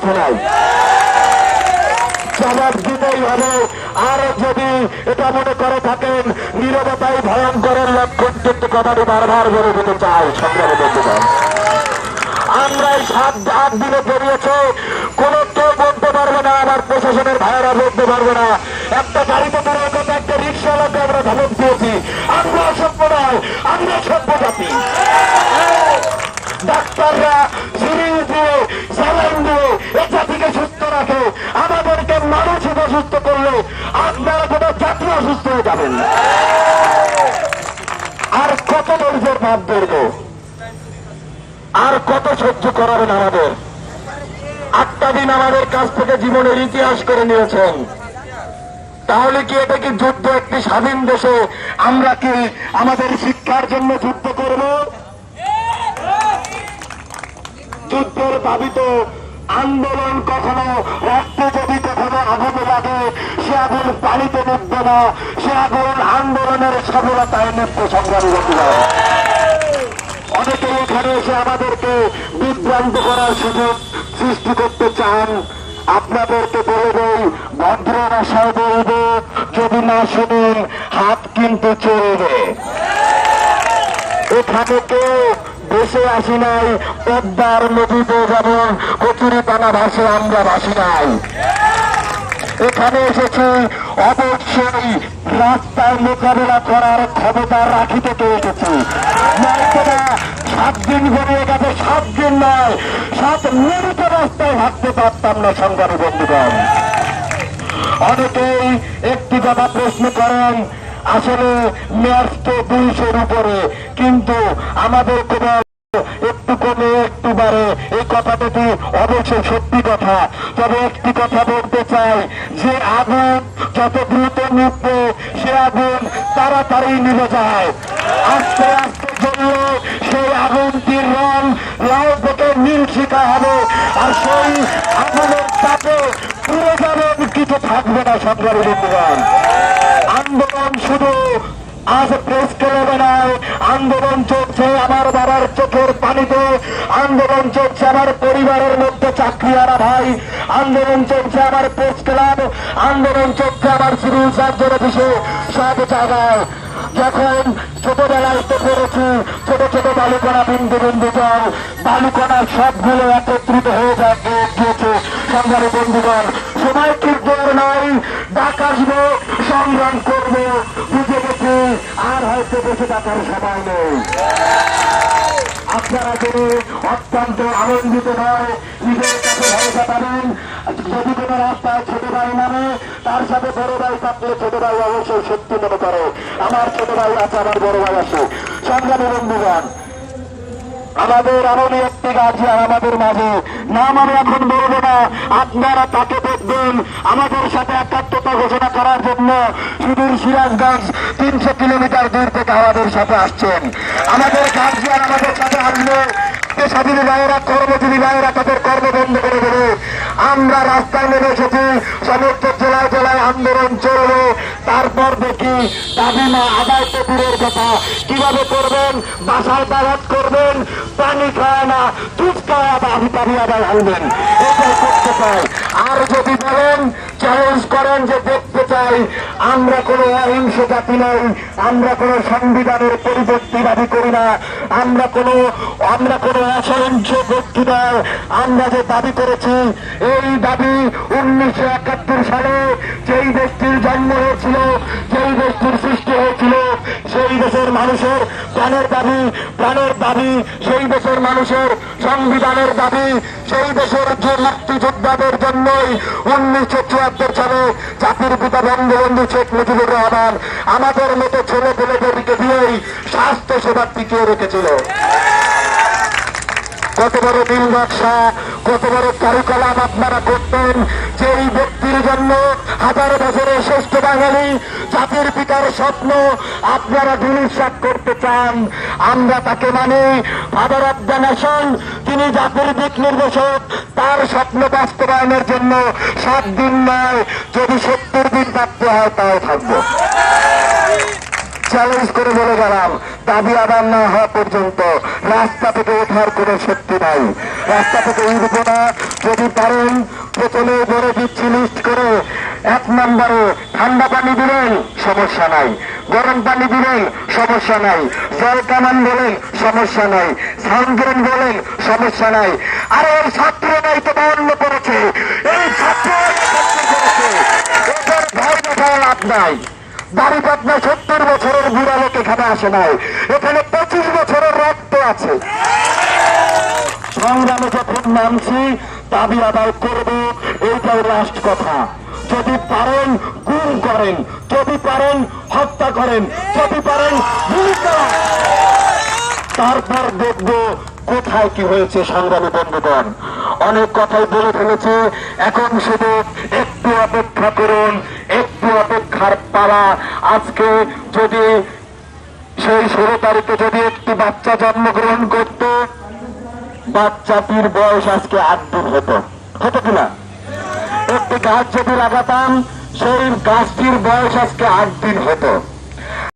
আছে নাই জবাব দিতেই হবে। আর যদি এটা মনে করে থাকেন, নিরবতাই ভয়ঙ্করের লক্ষণ কিন্তু কথাটি বারবার বলে দিতে চাই। সংগ্রামী বন্ধুগণ, আমরা এই সাত আট দিনে পেরিয়েছে। কোন কেউ বলতে পারবে না আমার প্রশাসনের ভাইয়েরা বলতে পারবে না। একটা গাড়িতে পড়ে কথা একটা রিক্সাওয়ালাকে আমরা ধমক দিয়েছি। আপনারা কোনো জাতি অসুস্থ হয়ে যাবেন। আর কত ধৈর্যের ভাব ধরবো? আর কত সহ্য করাবেন আমাদের? আটটা দিন আমাদের কাছ থেকে জীবনের ইতিহাস করে নিয়েছেন। তাহলে কি এটা কি যুদ্ধ একটি স্বাধীন দেশে আমরা কি আমাদের শিক্ষার জন্য যুদ্ধ করব? যুদ্ধের দাবি তো আন্দোলন কখনো রক্তে যদি কখনো আগুন লাগে সে আগুন পানিতে নিববে না সে আগুন আন্দোলনের সফলতায় নিত্য সংগ্রামী বন্ধুরা অনেকে এখানে এসে আমাদেরকে বিভ্রান্ত করার সুযোগ সৃষ্টি করতে চান। আপনাদেরকে বলে দেই ভদ্র ভাষায় বলব যদি না শুনুন, হাত কিন্তু চলবে। এখানে কেউ দেশে আসি নাই, পদ্মার নদীতে যেমন কচুরি পানা ভাসে, আমরা ভাসি নাই। এখানে এসেছি অবশ্যই রাস্তায় মোকাবেলা করার ক্ষমতা রাখিতে এসেছি সাত দিন গড়িয়ে গেছে, সাত দিন নয়, সাত মিনিটে রাস্তায় হাঁটতে পারতাম না সংগ্রামী বন্ধুগণ। অনেকেই একটি কথা প্রশ্ন করেন, আসলে ম্যাচ তো দুইশোর উপরে, কিন্তু আমাদের কোনো একটু কমে, একটু বাড়ে। এই কথাটা কি অবশ্যই সত্যি কথা? তবে একটি কথা বলতে চাই, যে আগুন যত দ্রুত নিভবে সে আগুন তাড়াতাড়ি নিভে যায়। আস্তে আস্তে জ্বললে সেই আগুনটির রং লাল থেকে নীল শিখা হবে, আর সেই আগুনের তাপে পুরো যাবেন কিছু থাকবে না সংগ্রামী বন্ধুগণ আন্দোলন শুধু আজ প্রেস ক্লাবে নয় আন্দোলন চলছে আমার বাবার চোখের পানিতে। আন্দোলন চলছে আমার পরিবারের মধ্যে চাকরিয়ারা ভাই। আন্দোলন চলছে আমার প্রেস ক্লাব। আন্দোলন চলছে আমার সিভিল সার্জন অফিসে সব জায়গায় যখন ছোটবেলায় তো পড়েছি ছোট ছোট বালুকণা বিন্দু বিন্দু জল। বালুকণা সবগুলো একত্রিত হয়ে যায় গিয়েছে সংগ্রামী বন্ধুগণ সময় দৌড় নয় ডাক আসব, সংগ্রাম করব। বুঝে গেছি, আর হয়তো বসে থাকার সময় নেই। আপনারা যদি অত্যন্ত আনন্দিত নয় নিজের কাছে ভরসা পাবেন যদি কোনো রাস্তায় ছোট ভাই নামে, তার সাথে বড় ভাই থাকলে ছোট ভাই অবশ্যই সত্যি মনে করে। আমার ছোট ভাই আছে, আমার বড় ভাই আছে। সংগ্রামী বন্ধুগণ, আমাদের এমনই একটি গাছিয়ার আমাদের মাঝে নাম আমি এখন বলব না, আপনারা তাকে দেখবেন আমাদের সাথে একাত্মতা ঘোষণা করার জন্য সুদূর সিরাজগঞ্জ তিনশো কিলোমিটার দূর থেকে আমাদের সাথে আসছেন। আমাদের গাছিয়ার আমাদের সাথে আসলে পেশাজীবী ভাইয়েরা, কর্মজীবী ভাইয়েরা তাদের কর্ম বন্ধ করে দেবে। আমরা রাস্তায় নেমে এসেছি, সমস্ত জেলায় জেলায় আন্দোলন চলবে। তারপর দেখি দাবিমা আদায় তো দূরের কথা। কীভাবে করবেন? বাসায় দাওয়াত করবেন? পানি খায় না দুধ খায় আবার আমি দাবি আদায় আনবেন। এটাই করতে চাই। আর যদি বলেন চ্যালেঞ্জ করেন যে দেখতে চাই, আমরা কোনো অহিংস জাতি নই, আমরা কোনো সংবিধানের পরিবর্তী দাবি করি না, আমরা কোনো আমরা কোনো অসহংস ব্যক্তি নয় আমরা যে দাবি করেছি, এই দাবি উনিশশো একাত্তর সালে যেই দেশটির জন্ম হয়েছিল, যেই দেশটির সেই দেশের মানুষের প্রাণের দাবি প্রাণের দাবি, সেই দেশের মানুষের সংবিধানের দাবি, সেই দেশের যে মুক্তিযোদ্ধাদের জন্যই উনিশশো চুয়াত্তর সালে জাতির পিতা বঙ্গবন্ধু শেখ মুজিবুর রহমান আমাদের মতো ছেলে পেলেদেরকে দিয়েই স্বাস্থ্য সেবা টিকিয়ে রেখেছিল। কত বড় নীল নকশা কত বড় কারুকলাপ আপনারা করতেন, যেই ব্যক্তির জন্য হাজার বছরের শ্রেষ্ঠ বাঙালি, জাতির পিতার স্বপ্ন আপনারা ধুলিসাত করতে চান। আমরা তাকে মানি ফাদার অব দ্য নেশন তিনি জাতির দিক নির্দেশক। তার স্বপ্ন বাস্তবায়নের জন্য সাত দিন নয়, যদি সত্তর দিন থাকতে হয় তাও থাকব। চ্যালেঞ্জ করে বলে গেলাম, দাবি আদার না হওয়া পর্যন্ত রাস্তা থেকে ওঠার কোনো শক্তি নাই। রাস্তা থেকে উঠবো না, যদি পারেন প্রথমে বড় দিচ্ছি লিস্ট করে এক নম্বরে ঠান্ডা পানি দিলেন, সমস্যা নাই। গরম পানি দিলেন, সমস্যা নাই। জল কামান বলেন সমস্যা নাই। সাউন্ডগ্রেন বলেন, সমস্যা নাই। আর ওই ছাত্র নাই তো বন্ধ করেছে। এই ছাত্র ভয় দেখায় লাভ নাই। দাড়ি পাতনা সত্তর বছরের বুড়া এখানে আসে নাই। এখানে পঁচিশ বছরের রক্ত আছে। সংগ্রামে যখন নামছি দাবি আদায় করব, এইটাই লাস্ট কথা। যদি পারেন গুম করেন, যদি পারেন হত্যা করেন, যদি পারেন তারপর দেখব কোথায় কি হয়েছে সংগ্রামী বন্ধুগণ। অনেক কথাই বলে ফেলেছে, এখন শুধু একটু অপেক্ষা করুন, একটু অপেক্ষার পালা। আজকে যদি সেই ষোলো তারিখে যদি একটি বাচ্চা জন্মগ্রহণ করত, বাচ্চাটির বয়স আজকে আট দিন হতো। হতো কিনা? একটি গাছ যদি লাগাতাম সেই গাছটির বয়স আজকে আট দিন হতো।